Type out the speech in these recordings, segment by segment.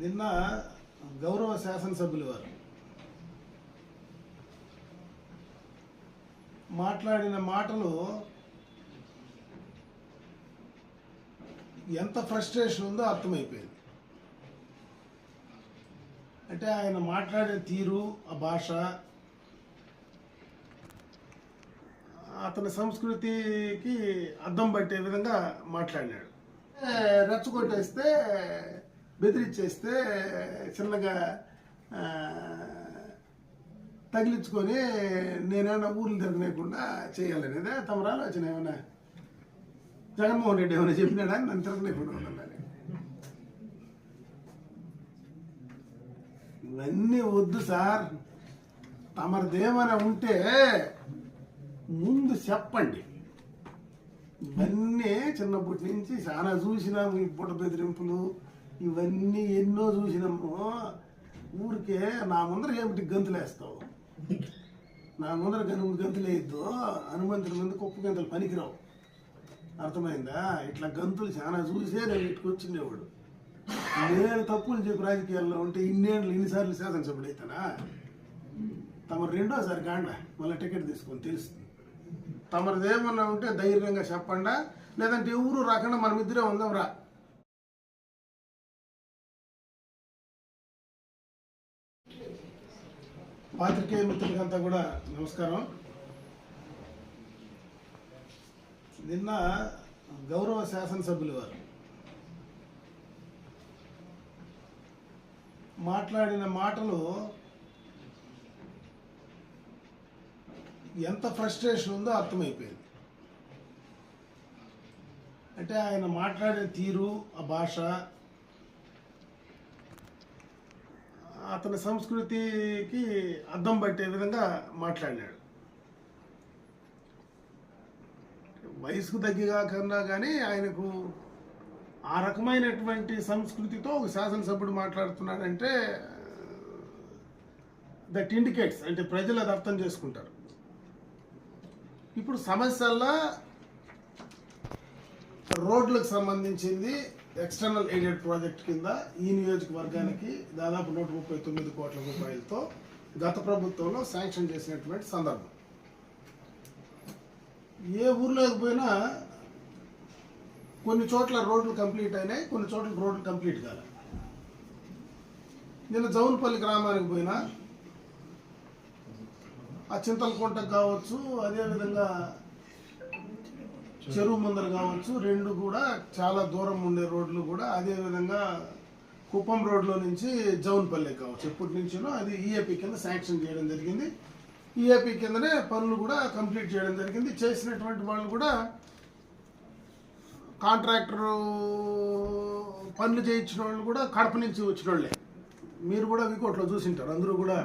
నిన్న గౌరవ శాసనసభ్యులు వారు మాట్లాడిన మాటలు ఎంత ఫ్రస్ట్రేషన్ ఉందో అర్థమైపోయింది. అంటే ఆయన మాట్లాడే తీరు ఆ భాష అతని సంస్కృతికి అద్దం పట్టే విధంగా మాట్లాడినాడు. రెచ్చగొట్టేస్తే బెదిరించేస్తే చిన్నగా తగిలించుకొని నేనేమన్నా ఊర్లు తిరగలేకుండా చేయాలనేదే తమరు ఆలోచన ఏమైనా జగన్మోహన్ రెడ్డి ఏమైనా చెప్పినాడా? నన్ను తిరగలేకుండా ఉండాలని. ఇవన్నీ వద్దు సార్. తమరిదేమైనా ఉంటే ముందు చెప్పండి. ఇవన్నీ చిన్నప్పటి నుంచి చాలా చూసినాము ఈ బుట్ట బెదిరింపులు. ఇవన్నీ ఎన్నో చూసినాము ఊరికే నా ముందర ఏమిటి గంతులేస్తావు నా ముందర గను గంతులేయద్దు హనుమంతుల ముందు కుప్ప గంతులు పనికిరావు. అర్థమైందా? ఇట్లా గంతులు చాలా చూసే నేను ఇట్టుకొచ్చిండేవాడు నేను తప్పులు చెప్పి రాజకీయాల్లో ఉంటే ఇన్నేళ్ళు ఇన్నిసార్లు శాసనసభ్యుడు అవుతానా తమరు రెండోసారి కాండ మళ్ళీ టికెట్ తీసుకొని తెలుస్తుంది. తమరిదేమన్నా ఉంటే ధైర్యంగా చెప్పండా? లేదంటే ఎవరు రాకుండా మనమిద్దరే ఉందాం రా పాత్రికేయ మిత్రులకంతా కూడా నమస్కారం. నిన్న గౌరవ శాసనసభ్యులు వారు మాట్లాడిన మాటలు ఎంత ఫ్రస్ట్రేషన్ ఉందో అర్థమైపోయింది. అంటే ఆయన మాట్లాడే తీరు ఆ భాష అతని సంస్కృతికి అద్దం పట్టే విధంగా మాట్లాడినాడు. వయసుకు తగ్గిగా కన్నా కానీ ఆయనకు ఆ రకమైనటువంటి సంస్కృతితో ఒక శాసనసభ్యుడు మాట్లాడుతున్నాడంటే దట్ ఇండికేట్స్ అంటే ప్రజలు అది అర్థం చేసుకుంటారు. ఇప్పుడు సమస్యల్లో రోడ్లకు సంబంధించింది ఎక్స్టర్నల్ ఎయిడెడ్ ప్రాజెక్ట్ కింద ఈ నియోజకవర్గానికి దాదాపు నూట ముప్పై తొమ్మిది కోట్ల రూపాయలతో గత ప్రభుత్వంలో శాంక్షన్ చేసినటువంటి సందర్భం. ఏ ఊర్లోకి పోయినా కొన్ని చోట్ల రోడ్లు కంప్లీట్ అయినాయి కొన్ని చోట్ల రోడ్లు కంప్లీట్ కాలే. నిన్న జౌన్పల్లి గ్రామానికి పోయినా ఆ చింతలకుంటకు కావచ్చు అదేవిధంగా చెరువు ముందర కావచ్చు రెండు కూడా చాలా దూరం ఉండే రోడ్లు కూడా అదేవిధంగా కుప్పం రోడ్లో నుంచి జౌన్పల్లి కావచ్చు. ఎప్పటి నుంచినో అది ఈఏపీ కింద శాంక్షన్ చేయడం జరిగింది. ఈఏపీ కిందనే పనులు కూడా కంప్లీట్ చేయడం జరిగింది. చేసినటువంటి వాళ్ళు కూడా కాంట్రాక్టరు పనులు చేయించిన వాళ్ళు కూడా కడప నుంచి వచ్చిన వాళ్ళే మీరు కూడా వికోట్లో చూసింటారు. అందరూ కూడా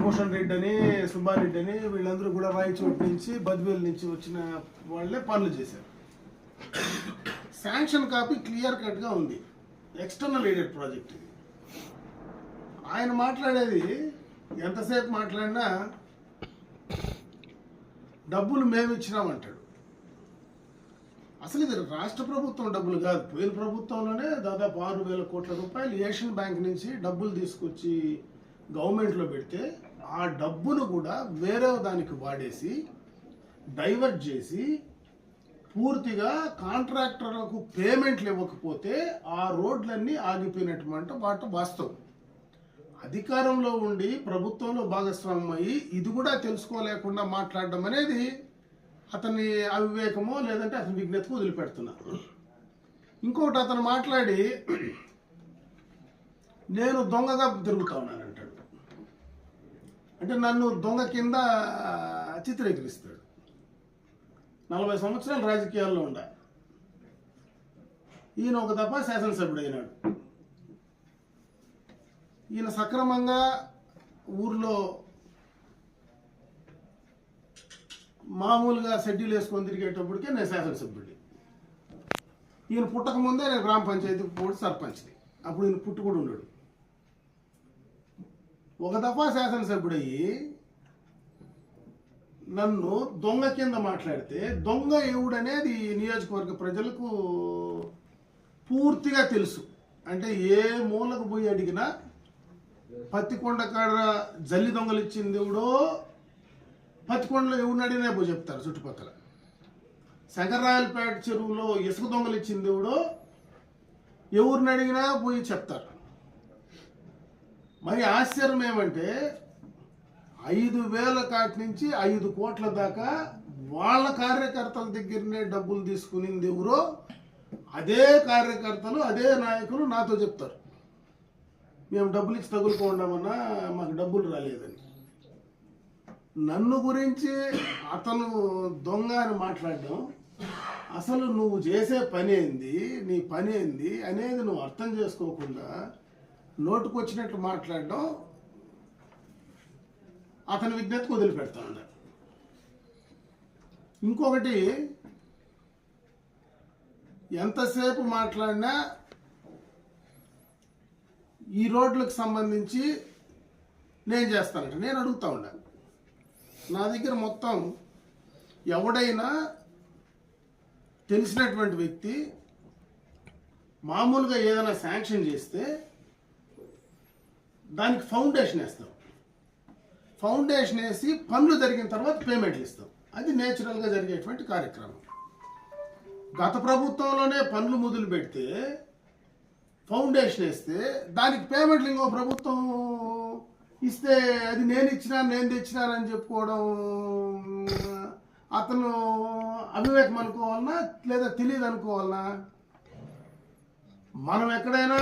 భూషణ్ రెడ్డి అని సుబ్బారెడ్డి అని వీళ్ళందరూ కూడా రాయచోటి నుంచి బద్వేల్ నుంచి వచ్చిన వాళ్ళే పనులు చేశారు. శాంక్షన్ కాపీ క్లియర్ కట్గా ఉంది. ఎక్స్టర్నల్ ఎయిడెడ్ ప్రాజెక్ట్ ఇది. ఆయన మాట్లాడేది ఎంతసేపు మాట్లాడినా డబ్బులు మేము ఇచ్చినామంటాడు. అసలు ఇది రాష్ట్ర ప్రభుత్వం డబ్బులు కాదు. పోయిన ప్రభుత్వంలోనే దాదాపు ఆరు వేల కోట్ల రూపాయలు ఏషియన్ బ్యాంక్ నుంచి డబ్బులు తీసుకొచ్చి గవర్నమెంట్లో పెడితే ఆ డబ్బును కూడా వేరే దానికి వాడేసి డైవర్ట్ చేసి పూర్తిగా కాంట్రాక్టర్లకు పేమెంట్లు ఇవ్వకపోతే ఆ రోడ్లన్నీ ఆగిపోయినటువంటి వాటి వాస్తవం. అధికారంలో ఉండి ప్రభుత్వంలో భాగస్వామ్యం అయ్యి ఇది కూడా తెలుసుకోలేకుండా మాట్లాడడం అనేది అతని అవివేకమో లేదంటే అతని విజ్ఞతకు వదిలిపెడుతున్నారు. ఇంకొకటి అతను మాట్లాడి నేను దొంగగా తిరుగుతా ఉన్నానంటాడు. అంటే నన్ను దొంగ కింద చిత్రీకరిస్తాడు. నలభై సంవత్సరాలు రాజకీయాల్లో ఉండ. ఈయన ఒక తప్ప శాసనసభ్యుడు అయినాడు. ఈయన సక్రమంగా ఊర్లో మామూలుగా షెడ్యూల్ వేసుకొని తిరిగేటప్పటికే నేను శాసనసభ్యుడి ఈయన పుట్టకముందే నేను గ్రామ పంచాయతీ కూడా సర్పంచ్ని. అప్పుడు ఈయన పుట్టు కూడా ఉన్నాడు ఒక దఫా శాసనసభ్యుడయ్యి నన్ను దొంగ కింద మాట్లాడితే దొంగ ఎవడనేది ఈ నియోజకవర్గ ప్రజలకు పూర్తిగా తెలుసు. అంటే ఏ మూలకు పోయి అడిగినా పత్తికొండ కాడ జల్లి దొంగలు ఇచ్చింది ఎవడో పత్తికొండలో ఎవరిని అడిగినా పోయి చెప్తారు చుట్టుపక్కల. శంకర్రాయలపేట చెరువులో ఇసుక దొంగలు ఇచ్చింది ఎవడో ఎవరిని అడిగినా పోయి చెప్తారు. మరి ఆశ్చర్యం ఏమంటే ఐదు వేల కాటి నుంచి ఐదు కోట్ల దాకా వాళ్ళ కార్యకర్తల దగ్గరనే డబ్బులు తీసుకునింది ఎవరో అదే కార్యకర్తలు అదే నాయకులు నాతో చెప్తారు. మేము డబ్బులు ఇచ్చి తగులుకోండామన్నా మాకు డబ్బులు రాలేదని. నన్ను గురించి అతను దొంగ అని మాట్లాడడం అసలు నువ్వు చేసే పని ఏంది నీ పని ఏంది అనేది నువ్వు అర్థం చేసుకోకుండా నోటుకొచ్చినట్లు మాట్లాడడం అతని విజ్ఞతకు వదిలిపెడతా ఇంకొకటి ఎంతసేపు మాట్లాడినా ఈ రోడ్లకు సంబంధించి నేను చేస్తానంట. నేను అడుగుతా ఉండా. నా దగ్గర మొత్తం ఎవడైనా తెలిసినటువంటి వ్యక్తి మామూలుగా ఏదైనా శాంక్షన్ చేస్తే దానికి ఫౌండేషన్ వేస్తాం. ఫౌండేషన్ వేసి పనులు జరిగిన తర్వాత పేమెంట్లు ఇస్తాం అది నేచురల్గా జరిగేటువంటి కార్యక్రమం. గత ప్రభుత్వంలోనే పనులు మొదలు పెడితే ఫౌండేషన్ వేస్తే దానికి పేమెంట్లు ఇంకో ప్రభుత్వం ఇస్తే అది నేను ఇచ్చినా నేను తెచ్చినానని చెప్పుకోవడం అతను అవివేకం అనుకోవాలన్నా లేదా తెలియదు అనుకోవాలన్నా మనం ఎక్కడైనా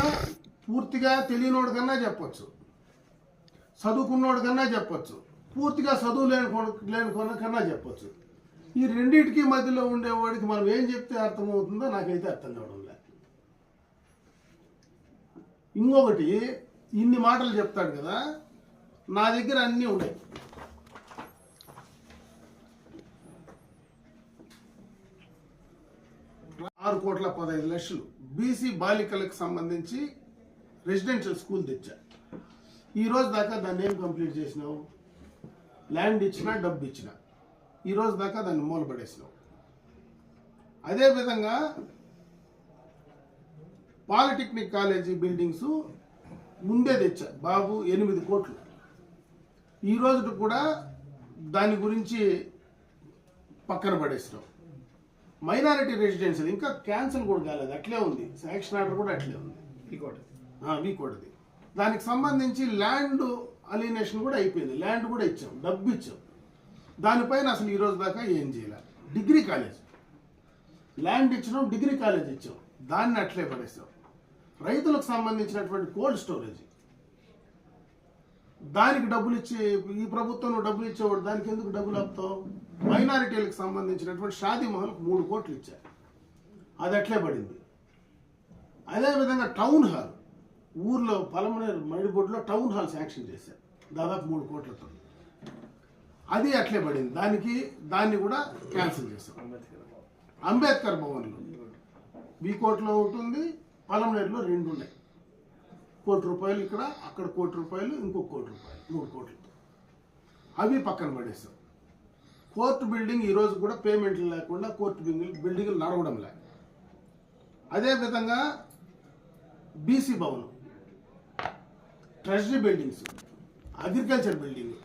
పూర్తిగా తెలియనోడు కన్నా చెప్పొచ్చు. చదువుకున్నోడు కన్నా చెప్పచ్చు. పూర్తిగా చదువు లేని లేని కొన కన్నా ఈ రెండింటికి మధ్యలో ఉండేవాడికి మనం ఏం చెప్తే అర్థమవుతుందో నాకైతే అర్థం కావడం లేదు. ఇంకొకటి ఇన్ని మాటలు చెప్తాడు కదా నా దగ్గర అన్నీ ఉన్నాయి. ఆరు కోట్ల పదహైదు లక్షలు బీసీ బాలికలకు సంబంధించి రెసిడెన్షియల్ స్కూల్ తెచ్చా. ఈ రోజు దాకా దాన్ని ఏం కంప్లీట్ చేసినావు? ల్యాండ్ ఇచ్చినా డబ్బు ఇచ్చినా. ఈ రోజు దాకా దాన్ని మూలపడేసినావు అదేవిధంగా పాలిటెక్నిక్ కాలేజీ బిల్డింగ్స్ ముందే తెచ్చా. బాబు ఎనిమిది కోట్లు. ఈ రోజు కూడా దాని గురించి పక్కన పడేసినాం మైనారిటీ రెసిడెన్షియల్ ఇంకా క్యాన్సిల్ కూడా కాలేదు. అట్లే ఉంది. శాంక్షన్ ఆర్డర్ కూడా అట్లే ఉంది. ఇంకోటి వీకోటిది దానికి సంబంధించి ల్యాండ్ అలినేషన్ కూడా అయిపోయింది. ల్యాండ్ కూడా ఇచ్చాం డబ్బు ఇచ్చాం. దానిపైన అసలు ఈ రోజు దాకా ఏం చేయాలి? Degree college. ల్యాండ్ ఇచ్చినాం డిగ్రీ కాలేజ్ ఇచ్చాం. దాన్ని అట్లే పడేసాం. రైతులకు సంబంధించినటువంటి కోల్డ్ స్టోరేజ్. దానికి డబ్బులు ఇచ్చి ఈ ప్రభుత్వం డబ్బులు ఇచ్చేవాడు దానికి ఎందుకు డబ్బులు ఆపుతావు? మైనారిటీలకు సంబంధించినటువంటి షాదీ మహల్కి మూడు కోట్లు ఇచ్చారు. అది అట్లే పడింది. అదేవిధంగా టౌన్ హాల్. ఊర్లో పలమనేరు మైడిబోర్డులో టౌన్ హాల్ శాంక్షన్ చేశారు. దాదాపు మూడు కోట్లతో. అది అట్లే పడింది. దానికి దాన్ని కూడా క్యాన్సిల్ చేశాం అంబేద్కర్ అంబేద్కర్ భవన్లో కోట్లో ఒకటి ఉంది పలమనేరులో రెండు ఉన్నాయి. కోటి రూపాయలు ఇక్కడ అక్కడ కోటి రూపాయలు ఇంకొక కోటి రూపాయలు మూడు కోట్లు. అవి పక్కన పడేసాం కోర్టు బిల్డింగ్ ఈరోజు కూడా పేమెంట్లు లేకుండా కోర్టు బిల్డింగ్ బిల్డింగ్లు నడవడం లే అదేవిధంగా బీసీ భవనం. Treasury buildings agriculture building.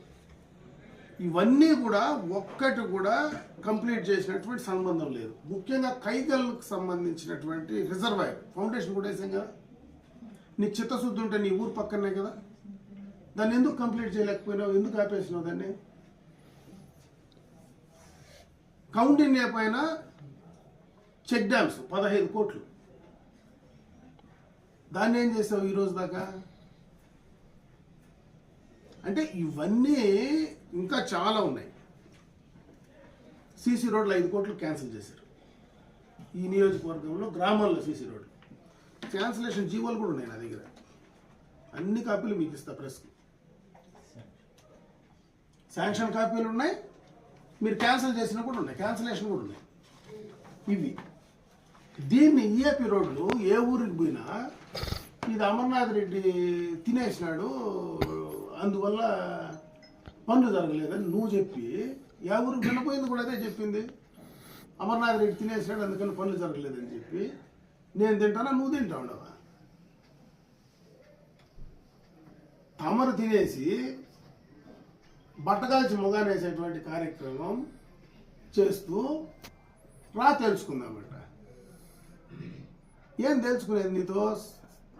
ఇవన్నీ కూడా ఒక్కటి కూడా కంప్లీట్ చేసినటువంటి సంబంధం లేదు. ముఖ్యంగా కైగల్కి సంబంధించినటువంటి రిజర్వాయర్ ఫౌండేషన్ కూడా వేసాం కదా. నీకు చిత్తశుద్ధి ఉంటే నీ ఊరు పక్కనే కదా. దాన్ని ఎందుకు కంప్లీట్ చేయలేకపోయినావు? ఎందుకు ఆపేసినావు దాన్ని? కౌండిన్య పైన చెక్ డ్యామ్స్ పదహైదు కోట్లు. దాన్ని ఏం చేసావు ఈరోజు దాకా? అంటే ఇవన్నీ ఇంకా చాలా ఉన్నాయి. సీసీ రోడ్లు ఐదు కోట్లు క్యాన్సిల్ చేశారు. ఈ నియోజకవర్గంలో గ్రామాల్లో సీసీ రోడ్లు. క్యాన్సిలేషన్ జీవోలు కూడా ఉన్నాయి నా దగ్గర. అన్ని కాపీలు మీకు ఇస్తా ప్రెస్కి శాంక్షన్ కాపీలు ఉన్నాయి. మీరు క్యాన్సిల్ చేసినా కూడా ఉన్నాయి. క్యాన్సిలేషన్ కూడా ఉన్నాయి. ఇవి. దీన్ని ఈఏపీ రోడ్లు ఏ ఊరికి పోయినా ఇది అమర్నాథ్ రెడ్డి తినేసినాడు అందువల్ల పనులు జరగలేదని నువ్వు చెప్పి ఎవరు వినపోయింది కూడా అదే చెప్పింది. అమర్నాథ్ రెడ్డి తినేసాడు అందుకని పనులు జరగలేదని చెప్పి నేను తింటానా నువ్వు తింటా ఉండవా? తమరు తినేసి బట్టగాల్చి మొగానేసేటువంటి కార్యక్రమం చేస్తూ రా తెలుసుకుందామట ఏం తెలుసుకునేది నీతో?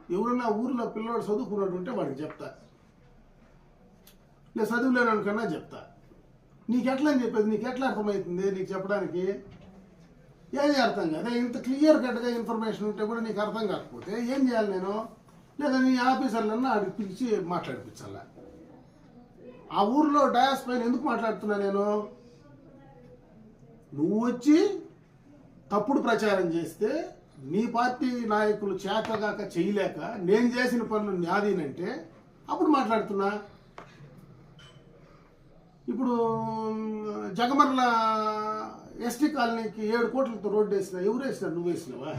ఎవరన్నా ఊర్లో పిల్లోడు చదువుకున్నాడు ఉంటే వాడికి చెప్తా. నేను చదువులేను అనుకున్నా చెప్తా. నీకెట్లా అని చెప్పేది? నీకు ఎట్లా అర్థమవుతుంది? నీకు చెప్పడానికి? ఏది అర్థం కాదు. ఇంత క్లియర్ కట్గా ఇన్ఫర్మేషన్ ఉంటే కూడా నీకు అర్థం కాకపోతే ఏం చేయాలి నేను? లేదా నీ ఆఫీసర్లన్నా అడిగి పిలిచి మాట్లాడిపించాలా. ఆ ఊర్లో డయాస్ పైన ఎందుకు మాట్లాడుతున్నా నేను? నువ్వు వచ్చి తప్పుడు ప్రచారం చేస్తే నీ పార్టీ నాయకులు చేతగాక చేయలేక నేను చేసిన పనులు నాదీనంటే అప్పుడు మాట్లాడుతున్నా. ఇప్పుడు జగమర్ల ఎస్టీ కాలనీకి ఏడు కోట్లతో రోడ్డు వేసిన ఎవరు వేసినారు? నువ్వు వేసినావా?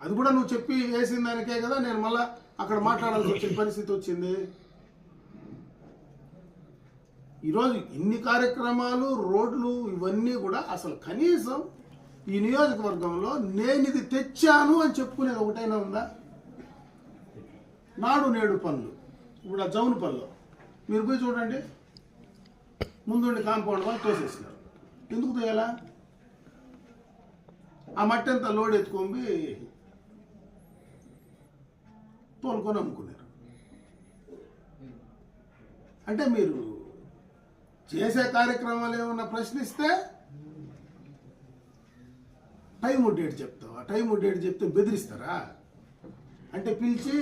అది కూడా నువ్వు చెప్పి వేసిన దానికే కదా నేను మళ్ళా అక్కడ మాట్లాడాల్సి వచ్చిన పరిస్థితి వచ్చింది. ఈరోజు ఇన్ని కార్యక్రమాలు రోడ్లు ఇవన్నీ కూడా అసలు కనీసం ఈ నియోజకవర్గంలో నేను ఇది తెచ్చాను అని చెప్పుకునేది ఒకటైనా ఉందా? నాడు నేడు పనులు. ఇప్పుడు ఆ జౌన్ పనులు. మీరు పోయి చూడండి. ముందుండి కాంపౌండ్ వాళ్ళు తోసేసినారు. ఎందుకు తోయాలా? ఆ మట్టి అంతా లోడ్ ఎత్తుకొని తోలుకొని అమ్ముకున్నారు. అంటే మీరు చేసే కార్యక్రమాలు ఏమన్నా ప్రశ్నిస్తే టైం డేట్ చెప్తావా? టైం డేట్ చెప్తే బెదిరిస్తారా? అంటే పిలిచి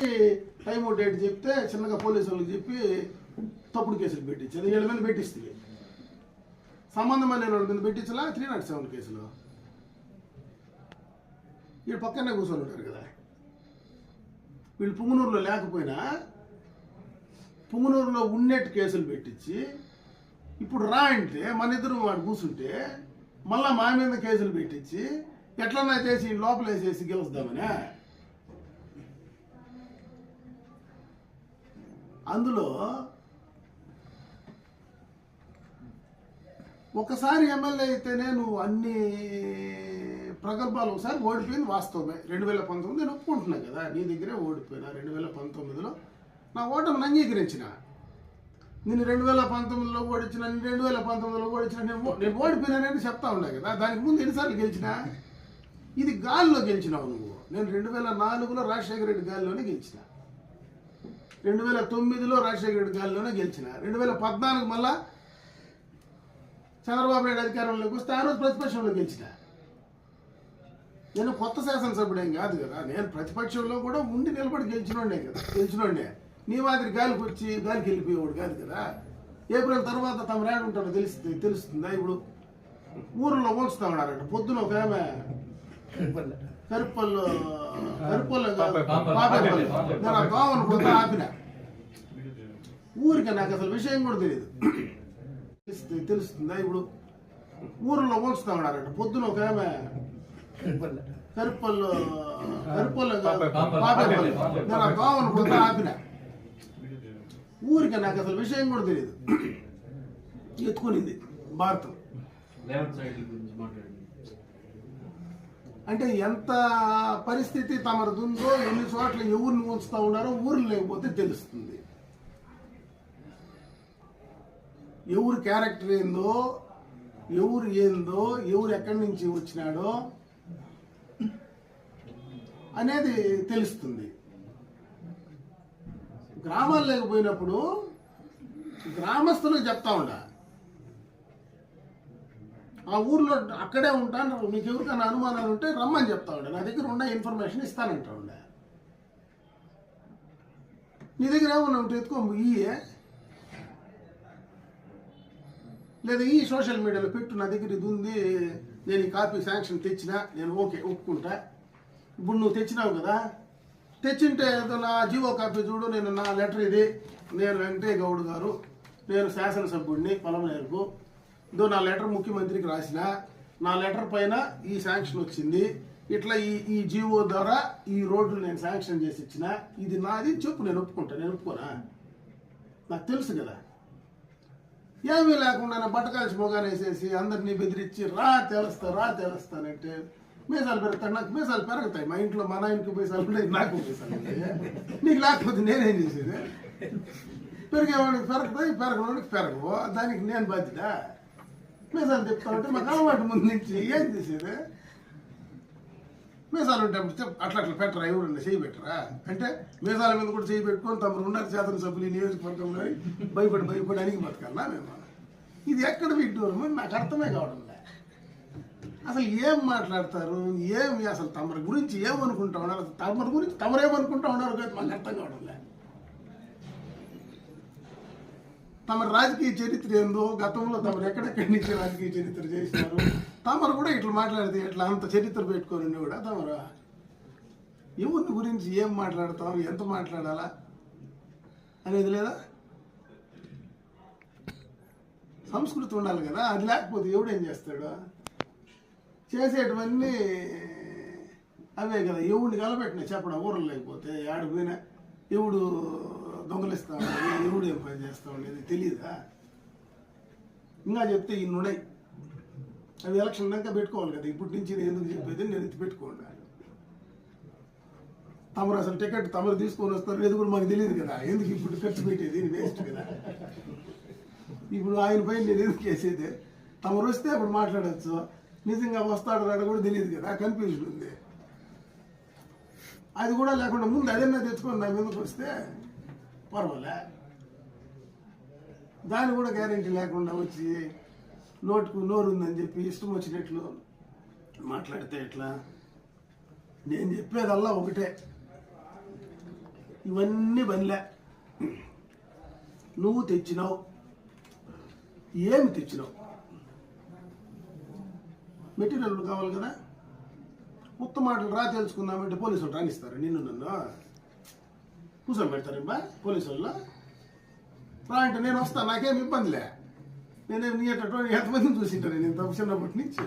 టైం డేట్ చెప్తే చిన్నగా పోలీసు వాళ్ళకి చెప్పి తప్పుడు కేసులు పెట్టించారు. ఏళ్ళ మీద పెట్టిస్తుంది సంబంధమైన లేని వాళ్ళ మీద పెట్టించలా? త్రీ నాట్ సెవెన్ కేసులో. వీళ్ళు పక్కనే కూర్చొని ఉంటారు కదా. వీళ్ళు పుంగనూరులో లేకపోయినా పుంగనూరులో ఉన్నట్టు కేసులు పెట్టించి ఇప్పుడు రా అంటే మన ఇద్దరు వాడు కూర్చుంటే మళ్ళా మా మీద కేసులు పెట్టించి ఎట్లన్నా చేసి లోపల వేసేసి గెలుస్తామనే. అందులో ఒకసారి ఎమ్మెల్యే అయితేనే నువ్వు అన్ని ప్రగల్భాలు ఒకసారి ఓడిపోయింది వాస్తవమే. రెండు వేల పంతొమ్మిది నేను ఒప్పుకుంటున్నా కదా నీ దగ్గరే ఓడిపోయినా రెండు వేల పంతొమ్మిదిలో. నా ఓటమిని అంగీకరించిన? నేను రెండు వేల పంతొమ్మిదిలో ఓడించిన నేను రెండు వేల పంతొమ్మిదిలో ఓడించిన నేను ఓ- నేను ఓడిపోయినానని చెప్తా ఉన్నా కదా దానికి ముందు ఎన్నిసార్లు గెలిచినా? ఇది గాలిలో గెలిచినావు నువ్వు. నేను రెండు వేల నాలుగులో రాజశేఖర రెడ్డి గాలిలోనే గెలిచిన. రెండు వేల తొమ్మిదిలో రాజశేఖర రెడ్డి గాలిలోనే గెలిచిన. రెండు వేల పద్నాలుగు మళ్ళా చంద్రబాబు నాయుడు అధికారంలోకి వస్తే ఆ రోజు ప్రతిపక్షంలో గెలిచిన. నేను కొత్త శాసనసభ్యుడేం కాదు కదా. నేను ప్రతిపక్షంలో కూడా ఉండి నిలబడి గెలిచినోడే కదా. గెలిచినోడే నీ మాదిరి గాలికి వచ్చి గాలికి వెళ్ళిపోయేవాడు కాదు కదా. ఏప్రిల్ తర్వాత తమ రాడు ఉంటాడో తెలుస్తుంది తెలుస్తుందా ఇప్పుడు? ఊరిలో పోల్చుతా ఉన్నారట. పొద్దున ఒక ఆమె కరుపల్లు కరుపల్లు కాదు, పాపేపల్లి. నేను ఆ దోమను పోతే ఆపిన. ఊరికే నాకు అసలు విషయం కూడా తెలియదు తెలుస్తుంది తెలుస్తుందా ఇప్పుడు? ఊరిలో పోల్చుతా ఉన్నారట పొద్దున ఒక ఆమె కరుపల్లు కరుపల్లు పాపేపల్లి. నేను ఆ పోతే ఆపిన. ఊరికే నాకు అసలు విషయం కూడా తెలియదు. ఎత్తుకునింది భారతం. అంటే ఎంత పరిస్థితి తమరుందో ఎన్ని చోట్ల ఎవరిని ఉంచుతా ఉన్నారో ఊరు లేకపోతే తెలుస్తుంది. ఎవరు క్యారెక్టర్ ఏందో ఎవరు ఏందో ఎవరు ఎక్కడి నుంచి వచ్చినాడో అనేది తెలుస్తుంది. గ్రామాలు లేకపోయినప్పుడు గ్రామస్తులు చెప్తా ఉండా. ఆ ఊర్లో అక్కడే ఉంటాను మీకు ఎవరికైనా అనుమానాలు ఉంటే రమ్మని చెప్తా ఉండే. నా దగ్గర ఉన్న ఇన్ఫర్మేషన్ ఇస్తానంటా ఉండే. నీ దగ్గర ఏమన్నా ఉంటే ఎత్తుకో ఇయ్యే. లేదా ఈ సోషల్ మీడియాలో పెట్టు నా దగ్గర ఇది ఉంది. నేను ఈ కాపీ శాంక్షన్ తెచ్చినా నేను ఓకే ఒప్పుకుంటా. ఇప్పుడు నువ్వు తెచ్చినావు కదా. తెచ్చింటే నా జీవో కాపీ చూడు నేను నా లెటర్ ఇది. నేను వెంకటయ్య గౌడ్ గారు నేను శాసనసభ్యుడిని పొలమనేరుకు. ఇదో నా లెటర్ ముఖ్యమంత్రికి రాసిన నా లెటర్ పైన ఈ శాంక్షన్ వచ్చింది. ఇట్లా ఈ ఈ జీవో ద్వారా ఈ రోడ్లు నేను శాంక్షన్ చేసి ఇచ్చిన ఇది నాది చెప్పు నేను ఒప్పుకుంటా. నేను ఒప్పుకోనా? నాకు తెలుసు కదా. ఏమీ లేకుండా బట్టకాల్చి మొగాలు వేసేసి అందరినీ బెదిరించి రా తెలుస్తా రా తెలుస్తానంటే మీసాలు పెరుగుతాడు నాకు మీసాలు పెరుగుతాయి. మా ఇంట్లో మా నాయనకి మీసాలు ఉన్నాయి నాకు మీసాలు నీకు లేకపోతే నేనేం చేసేది? పెరిగేవాడికి పెరుగుతాయి పెరగవాడికి పెరగవు. దానికి నేను బాధ్యత మీసాలు చెప్తా ఉంటే మాకు అలవాటు ముందు నుంచి ఏం చేసేది? మీసాలు ఉంటే చెప్ అట్లా అట్లా పెట్టరా ఎవరన్నా చేయి పెట్టరా? అంటే మీసాల మీద కూడా చేయి పెట్టుకొని తమరు ఉన్నారు శాసన సభ్యులు ఈ నియోజకవర్గంలో అని భయపడి భయపడి అనిగి బతకాలా మేము? ఇది ఎక్కడ విడ్డూరము నాకు అర్థమే కావడం అసలు ఏం మాట్లాడతారు? ఏమి అసలు తమరి గురించి ఏమనుకుంటా ఉన్నారు? అసలు తమరి గురించి తమరేమనుకుంటా ఉన్నారు కదా మాకు అర్థం కావడం తమ రాజకీయ చరిత్ర ఏందో గతంలో తమరు ఎక్కడెక్కడి నుంచి రాజకీయ చరిత్ర చేసినారు? తమరు కూడా ఇట్లా మాట్లాడితే ఇట్లా అంత చరిత్ర పెట్టుకొని కూడా తమరు. ఎవరిని గురించి ఏం మాట్లాడతాం? ఎంత మాట్లాడాలా? అనేది లేదా? సంస్కృతి ఉండాలి కదా. అది లేకపోతే ఎవడేం చేస్తాడు? చేసేటివన్నీ అవే కదా. ఎవడిని కలబెట్టిన చెప్పడం ఊరలు లేకపోతే ఆడిపోయినా ఎవడు దొంగలిస్తా ఉండేది ఎవడు ఏం పని చేస్తా ఉండేది తెలియదా ఇంకా చెప్తే ఈ ఉన్నాయి. అవి ఎలక్షన్ దాకా పెట్టుకోవాలి కదా. ఇప్పటి నుంచి నేను ఎందుకు చెప్పేది నేను ఎత్తి పెట్టుకోండి తమరు అసలు టికెట్ తమరు తీసుకొని వస్తారు లేదు కూడా మాకు తెలియదు కదా. ఎందుకు ఇప్పుడు ఖర్చు పెట్టేది? వేస్ట్ కదా. ఇప్పుడు ఆయన పైన నేను ఎందుకు వేసేది? తమరు వస్తే అప్పుడు మాట్లాడచ్చు. నిజంగా వస్తాడు రాడు కూడా తెలియదు కదా. కన్ఫ్యూజన్ ఉంది. అది కూడా లేకుండా ముందు అదన్నా తెచ్చుకొని నా మీదకి వస్తే పర్వాలే. దాని కూడా గ్యారెంటీ లేకుండా వచ్చి నోటుకు నోరు ఉందని చెప్పి ఇష్టం వచ్చినట్లు మాట్లాడితే ఎట్లా? నేను చెప్పేదల్లా ఒకటే. ఇవన్నీ బనిలే నువ్వు తెచ్చినావు. ఏమి తెచ్చినావు? మెటీరియల్ కావాలి కదా? ఉత్త మాటలు రా తెలుసుకుందామంటే పోలీసులు రానిస్తారు నిన్ను నన్ను? కూర్చొని పెడతారు ఇబ్బా పోలీసు వాళ్ళు రా అంటే నేను వస్తాను నాకేం ఇబ్బందిలే. నేను నీ అటువంటి ఎంతమందిని చూసింటాను నేను తప్పు చిన్నప్పటి నుంచి.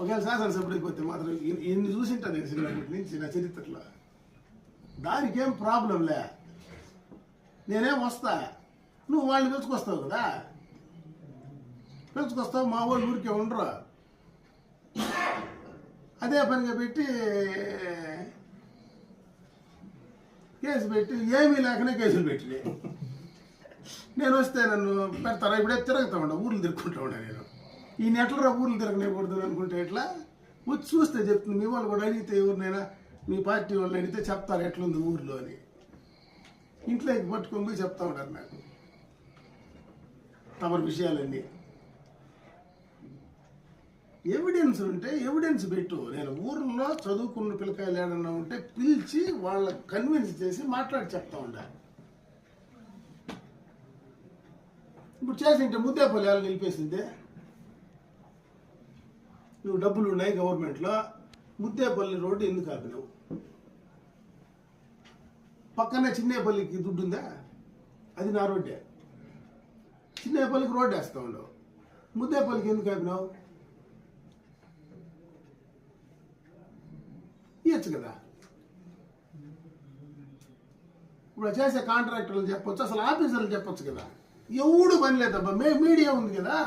ఒకవేళ శాసనసభ్యుడికి పోతే మాత్రం ఎన్ని చూసింటా చూసింటాను నేను చిన్నప్పటి నుంచి నా చరిత్రలో. దానికేం ప్రాబ్లంలే నేనేం వస్తా? నువ్వు వాళ్ళని పిలుచుకొస్తావు కదా? పిలుచుకొస్తావు మా వాళ్ళు ఊరికే ఉండరు. అదే పనిగా పెట్టి కేసు పెట్టి ఏమీ లేకనే కేసులు పెట్టినాయి. నేను వస్తే నన్ను పెడతారా? ఇప్పుడే తిరుగుతా ఉండ ఊర్లు తిరుగుకుంటా ఉండే నేను. ఈ నెట్లరా ఊర్లు తిరగనివ్వకూడదు అనుకుంటే ఎట్లా? వచ్చి చూస్తే చెప్తుంది మీ వాళ్ళు కూడా అడిగితే ఎవరినైనా మీ పార్టీ వాళ్ళు అడిగితే చెప్తారు ఎట్లుంది ఊర్లో అని. ఇంట్లో పట్టుకొని పోయి చెప్తా ఉంటారు నాకు. తమరి విషయాలన్నీ. ఎవిడెన్స్ ఉంటే ఎవిడెన్స్ పెట్టు. నేను ఊర్లో చదువుకున్న పిల్లకాయలు ఏడన్నా ఉంటే పిలిచి వాళ్ళకి కన్విన్స్ చేసి మాట్లాడి చెప్తా ఉండాలి ఇప్పుడు చేసింటే ముద్దేపల్లి వాళ్ళు నిలిపేసింది. నువ్వు డబ్బులు ఉన్నాయి గవర్నమెంట్లో ముద్దేపల్లి రోడ్డు ఎందుకు ఆపినావు? పక్కనే చిన్నేపల్లికి దుడ్డు ఉందా? అది నా రోడ్డే. చిన్నేపల్లికి రోడ్డు వేస్తా ఉండవు ముద్దేపల్లికి ఎందుకు ఆపినావు? ఇవ్వచ్చు కదా. ఇప్పుడు చేసే కాంట్రాక్టర్లు చెప్పొచ్చు అసలు ఆఫీసర్లు చెప్పొచ్చు కదా. ఎవడు పని లేదబ్బా మే మీడియా ఉంది కదా.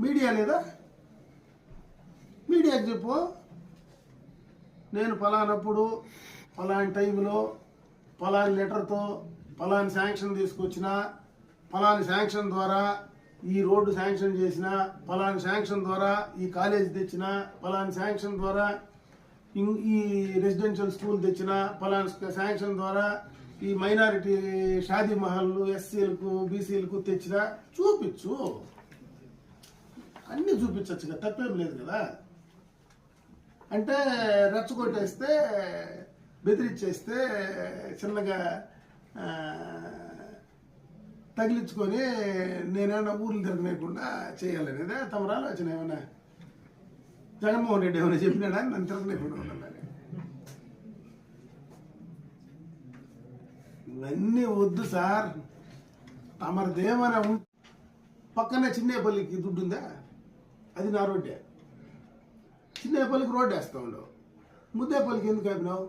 మీడియా లేదా? మీడియాకి చెప్పు. నేను ఫలానప్పుడు ఫలాని టైంలో ఫలాని లెటర్తో ఫలాని శాంక్షన్ తీసుకొచ్చిన ఫలాని శాంక్షన్ ద్వారా ఈ రోడ్డు శాంక్షన్ చేసిన ఫలాని శాంక్షన్ ద్వారా ఈ కాలేజ్ తెచ్చిన ఫలాని శాంక్షన్ ద్వారా ఈ రెసిడెన్షియల్ స్కూల్ తెచ్చిన ఫలాని శాంక్షన్ ద్వారా ఈ మైనారిటీ షాదీ మహల్ ఎస్సీలకు బీసీలకు తెచ్చినా చూపించు. అన్నీ చూపించచ్చు కదా తప్పేం లేదు కదా. అంటే రెచ్చగొట్టేస్తే బెదిరించేస్తే చిన్నగా తగిలించుకొని నేనేమన్నా ఊర్లు తిరగలేకుండా చేయాలనేదే తమరు ఆలోచన ఏమైనా జగన్మోహన్ రెడ్డి ఏమైనా చెప్పినాడా? నన్ను తిరగలేకుండా ఉండాలని ఇవన్నీ వద్దు సార్. తమరిదేమైనా ఉం పక్కనే చిన్నేపల్లికి దుడ్డు ఉందా అది నా రోడ్డే. చిన్నేపల్లికి రోడ్డు వేస్తా ఉండవు ముద్దేపల్లికి ఎందుకు ఆపినావు?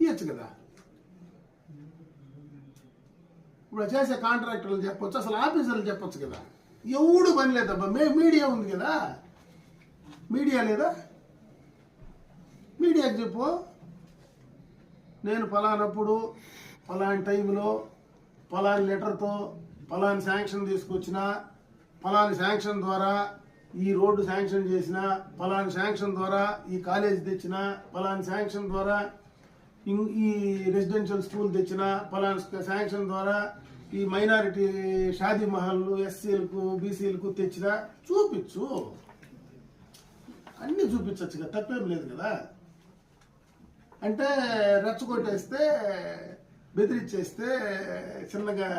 ఇవ్వచ్చు కదా. ఇప్పుడు చేసే కాంట్రాక్టర్లు చెప్పొచ్చు అసలు ఆఫీసర్లు చెప్పొచ్చు కదా. ఎవడు పని లేదబ్బా మే మీడియా ఉంది కదా. మీడియా లేదా? మీడియాకి చెప్పు. నేను ఫలానప్పుడు ఫలాని టైంలో ఫలాని లెటర్తో ఫలాని శాంక్షన్ తీసుకొచ్చిన ఫలాని శాంక్షన్ ద్వారా ఈ రోడ్డు శాంక్షన్ చేసిన ఫలాని శాంక్షన్ ద్వారా ఈ కాలేజ్ తెచ్చిన ఫలాని శాంక్షన్ ద్వారా ఈ రెసిడెన్షియల్ స్కూల్ తెచ్చిన ఫలాని శాంక్షన్ ద్వారా ఈ మైనారిటీ షాదీ మహల్ ఎస్సీలకు బీసీలకు తెచ్చిన చూపించు అన్నీ చూపించచ్చు కదా తప్పేం లేదు కదా. అంటే రెచ్చగొట్టేస్తే బెదిరించేస్తే చిన్నగా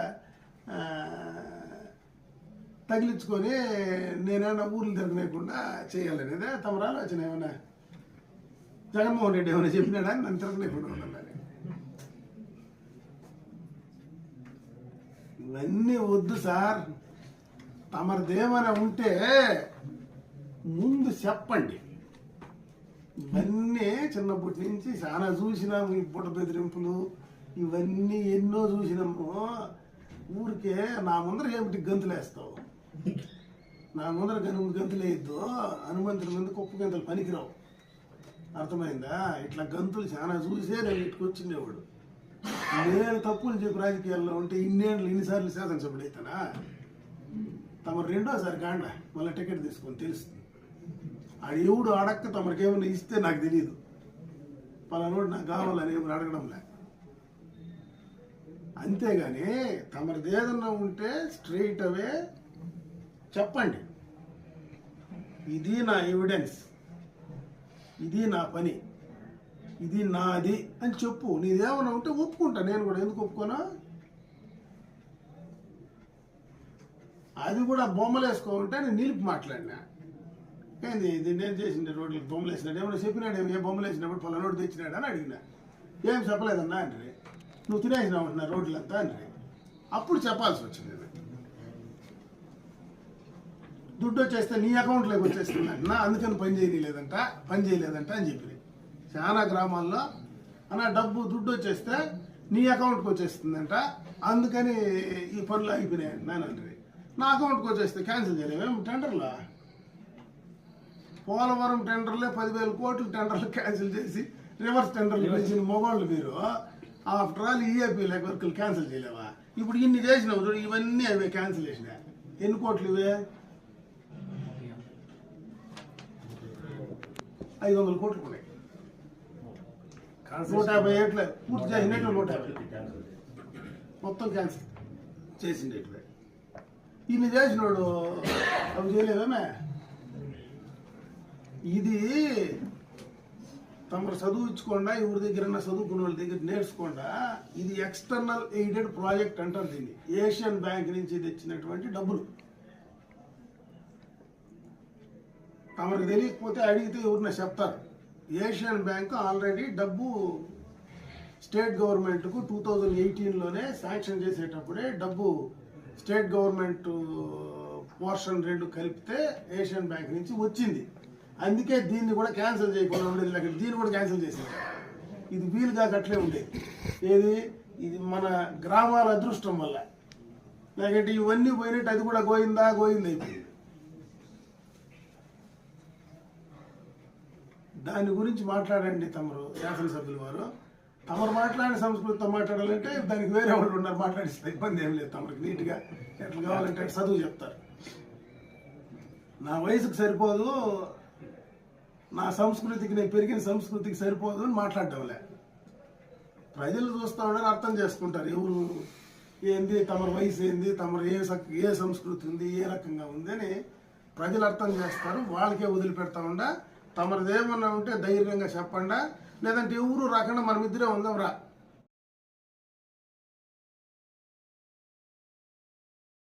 తగిలించుకొని నేనేమన్నా ఊర్లు తిరగలేకుండా చేయాలనేదే తమరు ఆలోచన ఏమైనా జగన్మోహన్ రెడ్డి ఏమైనా చెప్పినాడా? నన్ను తిరగలేకుండా ఉండాలని. ఇవన్నీ వద్దు సార్. తమరిదేమైనా ఉంటే ముందు చెప్పండి. ఇవన్నీ చిన్నప్పటి నుంచి చాలా చూసినాము ఈ బుట్ట బెదిరింపులు. ఇవన్నీ ఎన్నో చూసినాము. ఊరికే నా ముందర ఏమిటి గంతులేస్తావు నా ముందర గను గంతులు హనుమంతుల హనుమంతుడి కుప్ప గంతులు పనికిరావు. అర్థమైందా? ఇట్లా గంతులు చాలా చూసే నేను ఇట్టుకొచ్చిండేవాడు నేను తప్పులు చెప్పి రాజకీయాల్లో ఉంటే ఇన్నేళ్ళు ఇన్నిసార్లు శాసనసభ్యుడు అవుతానా తమ రెండోసారి కాండ మళ్ళీ టికెట్ తీసుకొని తెలుస్తుంది ఆడు అడక్క తమరికేమైనా ఇస్తే నాకు తెలియదు పలానోడు నాకు కావాలని ఏమైనా అడగడం లే. అంతేగాని తమరిది ఏదన్నా ఉంటే స్ట్రైట్ అవే చెప్పండి. ఇది నా ఎవిడెన్స్. ఇది నా పని. ఇది నాది అని చెప్పు. నీదేమన్నా ఉంటే ఒప్పుకుంటా. నేను కూడా ఎందుకు ఒప్పుకోనా? అది కూడా బొమ్మలు వేసుకోమంటే నేను నిలిపి మాట్లాడినా. ఏంది ఇది నేను చేసిండే రోడ్లకు బొమ్మలు వేసినాడు? ఏమైనా చెప్పినాడు? ఏ బొమ్మలు వేసినప్పుడు పలానోడు తెచ్చినాడు అని అడిగినా. ఏం చెప్పలేదన్నా అంటే నువ్వు తినేసినావు అంటున్నా రోడ్లంతా అంటే అప్పుడు చెప్పాల్సి వచ్చింది దుడ్డు వచ్చేస్తే నీ అకౌంట్లోకి వచ్చేస్తుంది అంటున్నా అందుకని పని చేయలేదంట పని చేయలేదంట అని చెప్పి చాలా గ్రామాల్లో అన్న డబ్బు దుడ్డు వచ్చేస్తే నీ అకౌంట్కి వచ్చేస్తుందంట. అందుకని ఈ పనులు అయిపోయినాయి అంటున్నాను అంటే నా అకౌంట్కి వచ్చేస్తే క్యాన్సిల్ చేయలేము? టెండర్లా? పోలవరం టెండర్లే పదివేల కోట్లు టెండర్లు క్యాన్సిల్ చేసి రివర్స్ టెండర్లు పెంచిన మొగోళ్ళు మీరు. ఆఫ్టర్ ఆల్ ఈఏపీ వర్కులు క్యాన్సిల్ చేయలేవా? ఇప్పుడు ఇన్ని చేసినావు చూడు ఇవన్నీ అవే క్యాన్సిల్ చేసినా ఎన్ని కోట్లు ఇవే? ఐదు వందల కోట్లు ఉన్నాయి. నూట యాభై ఏట్లే. పూర్తి చేసినట్లు నూట యాభై. మొత్తం క్యాన్సిల్ చేసిండేటివే ఇన్ని చేసినోడు అవి చేయలేదేమే ఇది తమరు చదువుకోకుండా ఎవరి దగ్గర చదువుకున్న వాళ్ళ దగ్గర నేర్చుకోకుండా ఇది ఎక్స్టర్నల్ ఎయిడెడ్ ప్రాజెక్ట్ అంటారు దీన్ని. ఏషియన్ బ్యాంక్ నుంచి తెచ్చినటువంటి డబ్బులు. తమరికి తెలియకపోతే అడిగితే ఎవరిన చెప్తారు. ఏషియన్ బ్యాంక్ ఆల్రెడీ డబ్బు స్టేట్ గవర్నమెంట్కు టూ థౌజండ్ ఎయిటీన్లోనే శాంక్షన్ చేసేటప్పుడే డబ్బు స్టేట్ గవర్నమెంట్ పోర్షన్ రెండు కలిపితే ఏషియన్ బ్యాంక్ నుంచి వచ్చింది. అందుకే దీన్ని కూడా క్యాన్సిల్ చేయకుండా ఉండేది లేక దీన్ని కూడా క్యాన్సిల్ చేసింది ఇది వీలుగా అట్లే ఉండేది ఏది? ఇది మన గ్రామాల అదృష్టం వల్ల. లేకంటే ఇవన్నీ పోయినట్టు అది కూడా గోయిందా గోయింది అయిపోయింది. దాని గురించి మాట్లాడండి తమరు శాసనసభ్యులు వారు. తమరు మాట్లాడిన సంస్కృతితో మాట్లాడాలంటే దానికి వేరే వాళ్ళు ఉన్నారు మాట్లాడిస్తే ఇబ్బంది ఏం లేదు తమరికి నీట్గా ఎట్లా కావాలంటే అట్లా చదువు చెప్తారు. నా వయసుకు సరిపోదు నా సంస్కృతికి నేను పెరిగిన సంస్కృతికి సరిపోదు అని మాట్లాడటంలే. ప్రజలు చూస్తా ఉన్నారు అర్థం చేసుకుంటారు. ఎవరు ఏంది తమ వయసు ఏంది తమరు ఏ ఏ సంస్కృతి ఉంది ఏ రకంగా ఉంది అని ప్రజలు అర్థం చేస్తారు. వాళ్ళకే వదిలిపెడతా ఉండా. తమరిదేమన్నా ఉంటే ధైర్యంగా చెప్పండా. లేదంటే ఎవరు రాకుండా మనమిద్దరే ఉందాం రా